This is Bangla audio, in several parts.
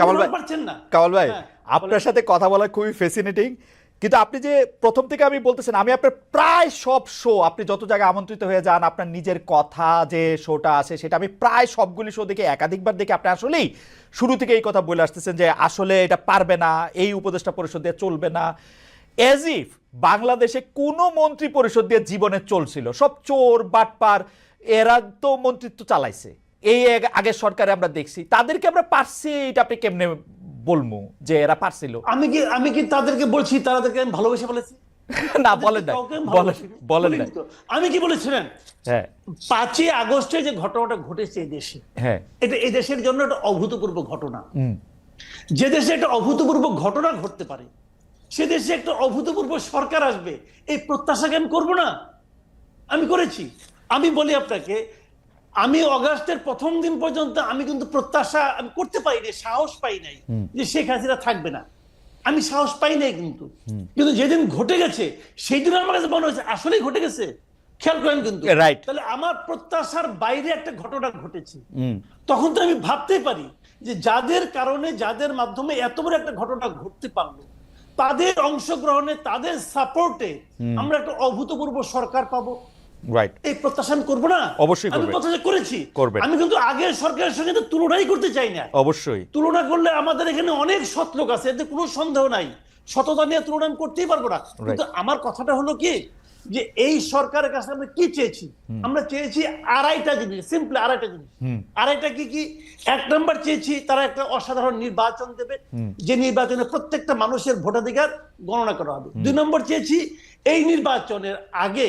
কামাল ভাই পারছেন না। কামাল ভাই হ্যাঁ, আপনার সাথে কথা বলা খুবই ফ্যাসিনেটিং কিন্তু আপনি যে প্রথম থেকে আমি বলতেছেন আমি আপনার প্রায় সব শো আপনি যত জায়গায় আমন্ত্রিত হয়ে যান আপনার নিজের কথা যে শোটা আছে সেটা আমি প্রায় সবগুলি শো দেখে একাধিকবার দেখে আপনি আসলেই শুরু থেকে এই কথা বলে আসতেছেন যে আসলে এটা পারবে না এই উপদেষ্টা পরিষদ দিয়ে চলবে না। এজ ইফ বাংলাদেশে কোনো মন্ত্রী পরিষদ দিয়ে জীবনে চলছিল। সব চোর বাটপার এরা তো মন্ত্রিত্ব চালাইছে। এই আগে- আগের সরকারে আমরা দেখছি। তাদেরকে আমরা পারছি এটা আপনি কেমনে বলব যে এরা পারছিল? আমি কি আমি কি তাদেরকে বলছি? তাদেরকে আমি ভালোবেসে বলেছি? না বলেন না বলেন না আমি কি বলেছিলেন? হ্যাঁ। পাঁচই আগস্টে যে ঘটনাটা ঘটেছে এই দেশে হ্যাঁ। এটা এই দেশের জন্য একটা অভূতপূর্ব ঘটনা। যে দেশে একটা অভূতপূর্ব ঘটনা ঘটতে পারে সে দেশে একটা অভূতপূর্ব সরকার আসবে এই প্রত্যাশাকে আমি করব না? আমি করেছি। আমি বলি আপনাকে আমি অগাস্টের প্রথম দিন পর্যন্ত আমি কিন্তু প্রত্যাশা আমি করতে পারি নাই সাহস পাই নাই যে শেখ হাসিনা থাকবে না। আমি সাহস পাই নাই কিন্তু। কিন্তু যেদিন ঘটে গেছে সেই দিন আমার কাছে মনে হয়েছে আসলেই ঘটে গেছে। খেয়াল করেন কিন্তু। Right. তাহলে আমার প্রত্যাশার বাইরে একটা ঘটনা ঘটেছে। তখন তো আমি ভাবতেই পারি যে যাদের কারণে যাদের মাধ্যমে এত বড় একটা ঘটনা ঘটতে পারল তাদের অংশগ্রহণে তাদের সাপোর্টে আমরা একটা অভূতপূর্ব সরকার পাবো। রাইট এই প্রত্যাশা আমি করব না। অবশ্যই আমি প্রত্যাশা করেছি। করবেন। আমি কিন্তু আগের সরকারের সঙ্গে তো তুলনাই করতে চাই না। অবশ্যই। তুলনা করলে আমাদের এখানে অনেক সৎ লোক আছে এতে কোনো সন্দেহ নাই। সততা নিয়ে তুলনা আমি করতেই পারব না। কিন্তু আমার কথাটা হলো কি যে এই সরকারের কাছে আমরা কি চেয়েছি? আমরা চেয়েছি আড়াইটা জিনিস সিম্পল আড়াইটা জিনিস। আড়াইটা কি কি? এক নম্বর চেয়েছি তারা একটা অসাধারণ নির্বাচন দেবে। যে নির্বাচনে প্রত্যেকটা মানুষের ভোটাধিকার গণনা করা হবে। দুই নম্বর চেয়েছি এই নির্বাচনের আগে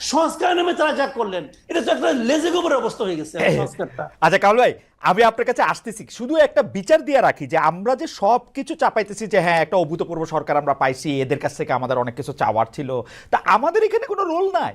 সংস্কার নামে তারা যা করলেন এটা তো একটা লেজে গোবরের অবস্থা হয়ে গেছে সংস্কারটা। আচ্ছা কাল ভাই আমি আপনার কাছে আসতেছি। শুধু একটা বিচার দিয়ে রাখি যে আমরা যে সব কিছু চাপাইতেছি যে হ্যাঁ একটা অভূতপূর্ব সরকার আমরা পাইছি এদের কাছ থেকে আমাদের অনেক কিছু চাওয়ার ছিল তা আমাদের এখানে কোনো রোল নাই।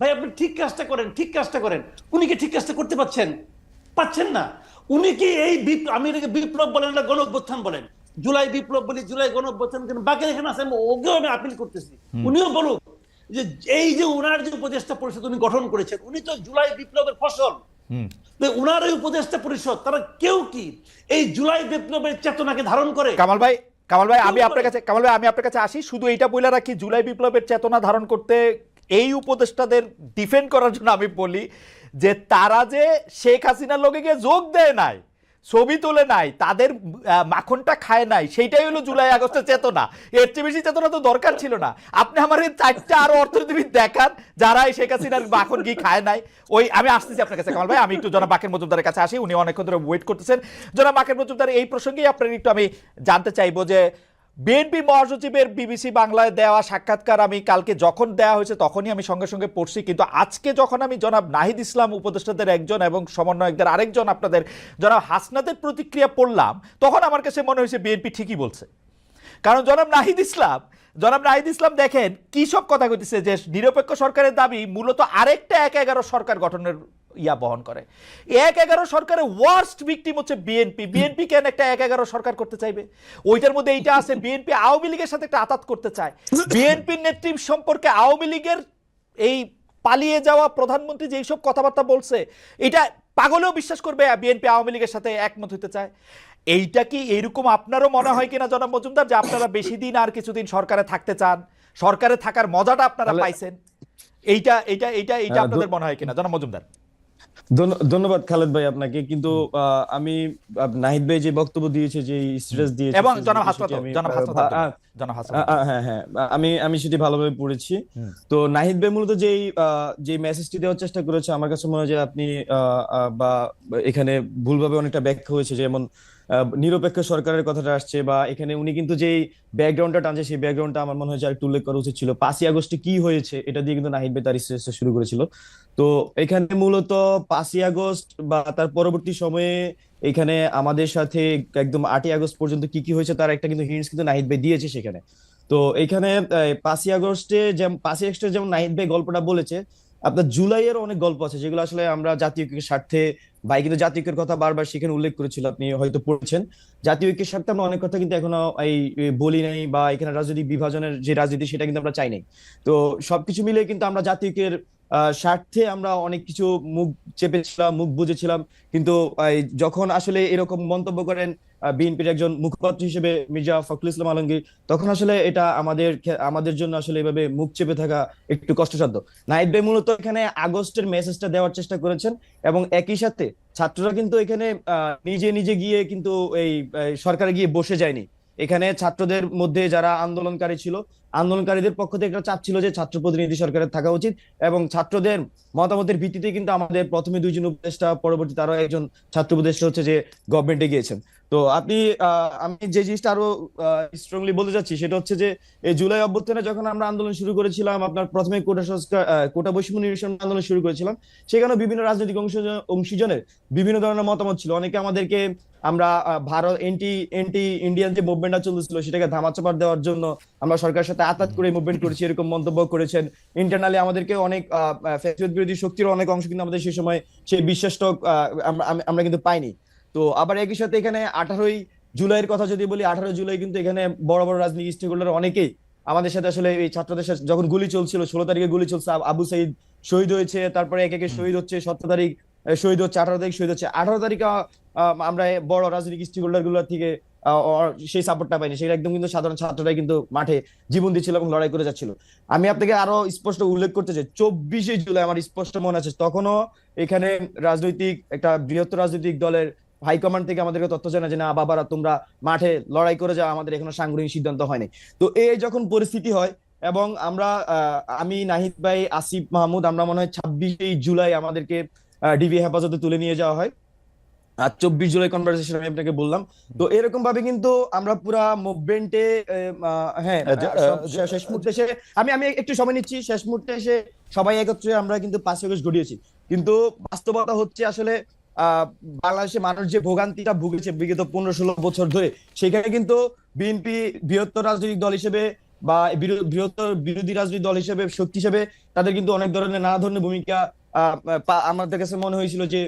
ভাই আপনি ঠিক কাজটা করেন ঠিক কাজটা করেন। উনি কি ঠিক কাজটা করতে পাচ্ছেন পাচ্ছেন না। উনি কি এই বিপ্লব আমি এটাকে বিপ্লব বলেন না গণ অভ্যুত্থান বলেন? জুলাই বিপ্লব বলি জুলাই গণ অভ্যুত্থান কিন্তু বাকি এখানে আছে ওকেও আমি আপিল করতেছি। উনিও বলুক যে এই যে উনার যে উপদেষ্টা পরিষদ উনি গঠন করেছেন উনি তো জুলাই বিপ্লবের ফসল। উনার এই উপদেষ্টা পরিষদ তারা কেউ কি এই জুলাই বিপ্লবের চেতনাকে ধারণ করে? কামাল ভাই কামাল ভাই আমি আপনার কাছে কামাল ভাই আমি আপনার কাছে আসি শুধু এইটা বলে রাখি জুলাই বিপ্লবের চেতনা ধারণ করতে এই উপদেষ্টাদের ডিফেন্ড করার জন্য আমি বলি যে তারা যে শেখ হাসিনার লোকে গিয়ে যোগ দেয় নাই, ছবি তোলে নাই, তাদের মাখনটা খায় নাই, সেইটাই হলো জুলাই আগস্টের চেতনা। এর চেয়ে বেশি চেতনা তো দরকার ছিল না। আপনি আমার এই চারটা আরও অর্থনীতিবিদ দেখান যারা এই শেখ হাসিনার মাখন কি খায় নাই। ওই, আমি আসতেছি আপনার কাছে, কামাল ভাই। আমি একটু জনাব বাকের মজুমদারের কাছে আসি, উনি অনেকক্ষণ ধরে ওয়েট করতেছেন। জনাব বাকের মজুমদার, এই প্রসঙ্গেই আপনার একটু আমি জানতে চাইব যে বিএনপি মহাসচিবের বিবিসি বাংলায় দেওয়া সাক্ষাৎকার আমি কালকে যখন দেওয়া হয়েছে তখনই আমি সঙ্গে সঙ্গে পড়ছি। কিন্তু আজকে যখন আমি জনাব নাহিদ ইসলাম উপদেষ্টাদের একজন এবং সমন্বয়কদের আরেকজন আপনাদের জনাব হাসনাদের প্রতিক্রিয়া পড়লাম, তখন আমার কাছে মনে হয়েছে বিএনপি ঠিকই বলছে। কারণ জনাব নাহিদ ইসলাম, জনাব নাহিদ ইসলাম দেখেন কি সব কথা কইতেছে যে নিরপেক্ষ সরকারের দাবি মূলত আরেকটা এক এগারো সরকার গঠনের ইয়া বহন করে। এক এগারো সরকারের ওয়ার্স্ট ভিকটিম হচ্ছে বিএনপি বিএনপি কেন একটা এক এগারো সরকার করতে চাইবে? ওইটার মধ্যে এইটা আছে বিএনপি আওয়ামী লীগের সাথে একটা আতাত করতে চায়। বিএনপির নেতৃত্ব সম্পর্কে আওয়ামী লীগের এই পালিয়ে যাওয়া প্রধানমন্ত্রী যেই সব কথাবার্তা বলছে এটা পাগলেও বিশ্বাস করবে বিএনপি আওয়ামী লীগের সাথে একমত হতে চায়। এইটা কি এরকম আপনারও মনে হয় কিনা জনাব মজুমদার যে আপনারা বেশি দিন আর কিছুদিন সরকারে থাকতে চান? সরকারে থাকার মজাটা আপনারা পাইছেন। এইটা এইটা এইটা এইটা হ্যাঁ, আপনাদের মনে হয় কিনা? জনাব মজুমদার। ধন্যবাদ খালেদ ভাই আপনাকে। কিন্তু আমি নাহিদ ভাই যে বক্তব্য দিয়েছে যে স্ট্রেস দিয়েছে এবং জনাব হ্যাঁ হ্যাঁ আমি আমি সেটি ভালোভাবে পড়েছি। তো নাহিদ ভাই মূলত যেই যে মেসেজটি দেওয়ার চেষ্টা করেছে আমার কাছে মনে হয় যে আপনি বা এখানে ভুলভাবে অনেকটা ব্যাখ্যা হয়েছে যেমন নিরপেক্ষ সরকারের কথাটা আসছে বা এখানে উনি কিন্তু যেই ব্যাকগ্রাউন্ডটা টানছে, সেই ব্যাকগ্রাউন্ডটা আমার মনে হয় যে একটু উল্লেখ করা উচিত ছিল। পাঁচই আগস্টে কি হয়েছে এটা দিয়ে কিন্তু নাহিদ ভাই তার শুরু করেছিল। তো এখানে মূলত পাঁচই আগস্ট বা তার পরবর্তী সময়ে এখানে আমাদের সাথে একদম আটই আগস্ট পর্যন্ত কি কি হয়েছে তার একটা কিন্তু হিন্টস কিন্তু নাহিদ ভাই দিয়েছে সেখানে। তো এখানে পাঁচই আগস্টে যেমন পাঁচই আগস্টে যেমন নাহিদ ভাই গল্পটা বলেছে আপনার জুলাইয়ের অনেক গল্প আছে, যেগুলো আসলে আমরা জাতীয় ঐক্যের স্বার্থে ভাই কিন্তু জাতীয় ঐক্যের কথা বারবার সেখানে উল্লেখ করেছিল, আপনি হয়তো পড়েছেন। জাতীয় ঐক্যের স্বার্থে আমরা অনেক কথা কিন্তু এখনও এই বলি নাই বা এখানে রাজনৈতিক বিভাজনের যে রাজনীতি সেটা কিন্তু আমরা চাই নাই। তো সবকিছু মিলে কিন্তু আমরা জাতীয় ঐক্যের স্বার্থে আমরা অনেক কিছু মুখ চেপেছিলাম, মুখ বুঝেছিলাম কিন্তু যখন আসলে এরকম মন্তব্য করেন বিএনপির একজন মুখপাত্র হিসেবে মির্জা ফখরুল ইসলাম আলমগীর, তখন আসলে এটা আমাদের আমাদের জন্য আসলে এভাবে মুখ চেপে থাকা একটু কষ্টসাধ্য। নাহিদ ভাই মূলত এখানে আগস্টের মেসেজটা দেওয়ার চেষ্টা করেছেন এবং একই সাথে ছাত্ররা কিন্তু এখানে নিজে নিজে গিয়ে কিন্তু এই সরকারে গিয়ে বসে যায়নি। এখানে ছাত্রদের মধ্যে যারা আন্দোলনকারী ছিল আন্দোলনকারীদের পক্ষ থেকে একটা চাপ ছিল যে ছাত্র প্রতিনিধি সরকারের থাকা উচিত এবং ছাত্রদের মতামতের ভিত্তিতে কিন্তু আমাদের প্রথমে দুইজন উপদেষ্টা পরবর্তী তারও একজন ছাত্র উপদেষ্টা হচ্ছে যে গভর্নমেন্টে গিয়েছেন। তো আপনি আমি যে জিনিসটা আরও স্ট্রংলি বলতে চাচ্ছি সেটা হচ্ছে যে এই জুলাই অভ্যুত্থানে যখন আমরা আন্দোলন শুরু করেছিলাম, আপনার প্রথমে কোটা সংস্কার কোটা বৈষম্য নিরসন আন্দোলন শুরু করেছিলাম সেখানে বিভিন্ন রাজনৈতিক অংশ- অংশীজনের বিভিন্ন ধরনের মতামত ছিল। অনেকে আমাদেরকে আমরা ভারত এন্টি এন্টি ইন্ডিয়ান যে মুভমেন্টটা চলছিল সেটাকে ধামাচাপা দেওয়ার জন্য আমরা সরকারের সাথে আতাত করে মুভমেন্ট করেছি, এরকম মন্তব্য করেছেন। ইন্টারনালি আমাদেরকে অনেক ফ্যাসিবাদ বিরোধী শক্তির অনেক অংশ কিন্তু আমাদের সেই সময় সেই বিশ্বাসটা আমরা কিন্তু পাইনি। তো আবার একই সাথে এখানে আঠারোই জুলাইয়ের কথা যদি বলি, আঠারো জুলাই কিন্তু এখানে বড় বড় রাজনীতি স্টেক হোল্ডার অনেকেই। আমাদের সাথে আসলে এই ছাত্রদের সাথে যখন গুলি চলছিল, ষোলো তারিখে গুলি চলছে, আবু সাইদ শহীদ হয়েছে, তারপরে একে একে শহীদ হচ্ছে, সতেরো তারিখ শহীদ হচ্ছে, আঠারো তারিখ শহীদ হচ্ছে। আঠারো তারিখে আমরা বড় রাজনৈতিক স্টেক হোল্ডারগুলোর থেকে সেই সাপোর্টটা পাইনি। সেটা একদম কিন্তু সাধারণ ছাত্ররাই কিন্তু মাঠে জীবন দিচ্ছিল এবং লড়াই করে যাচ্ছিল। আমি আপনাকে আরও স্পষ্ট উল্লেখ করতে চাই, চব্বিশে জুলাই আমার স্পষ্ট মনে আছে, তখনও এখানে রাজনৈতিক, একটা বৃহত্তর রাজনৈতিক দলের হাইকমান্ড থেকে আমাদেরকে তথ্য জানা যে, না, বাবারা, তোমরা মাঠে লড়াই করে যাও, আমাদের এখনও সাংগঠনিক সিদ্ধান্ত হয়নি। তো এই যখন পরিস্থিতি হয় এবং আমরা আমি, নাহিদ ভাই, আসিফ মাহমুদ, আমরা মনে হয় ছাব্বিশে জুলাই আমাদেরকে ডিবি হেফাজতে তুলে নিয়ে যাওয়া হয়। আর চব্বিশ জুলাই কনভারসেশন আমি আপনাকে বললাম। তো এরকম ভাবে কিন্তু আমরা পুরা মুভমেন্টে হ্যাঁ সব আহ, শেষ- মুহূর্তে এসে আমি আমি একটু সময় নিচ্ছি শেষ মুহূর্তে এসে সবাই একত্রে আমরা কিন্তু পাঁচ আগস্ট ঘটিয়েছি কিন্তু বাস্তবতা হচ্ছে আসলে বাংলাদেশে মানুষ যে ভোগান্তিটা ভুগেছে বিগত পনেরো ষোলো বছর ধরে সেখানে কিন্তু বিএনপি বৃহত্তর রাজনৈতিক দল হিসেবে বা বৃহত্তর বিরোধী রাজনৈতিক দল হিসেবে শক্তি হিসেবে তাদের কিন্তু অনেক ধরনের নানা ধরনের ভূমিকা আহ, আমাদের কাছে মনে হয়েছিল যে